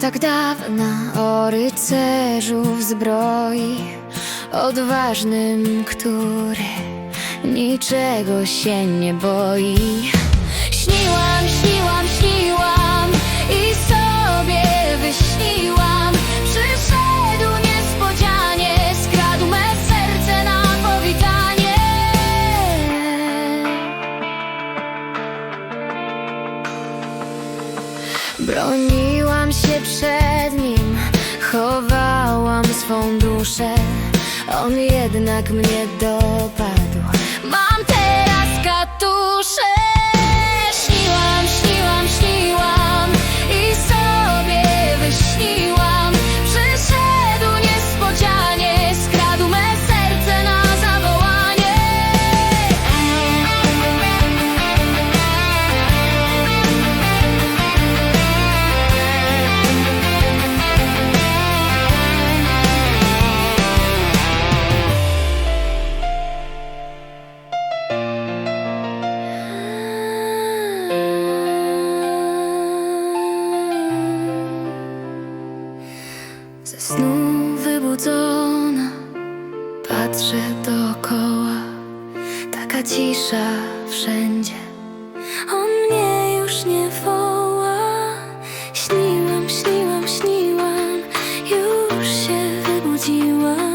tak dawna o rycerzu w zbroi Odważnym, który niczego się nie boi. Śniłam, śniłam, śniłam. Broniłam się przed nim, chowałam swą duszę. On jednak mnie dopadł. Ze snu wybudzona Patrzę dookoła Taka cisza wszędzie. On mnie już nie woła. Śniłam, śniłam, śniłam. Już się wybudziłam.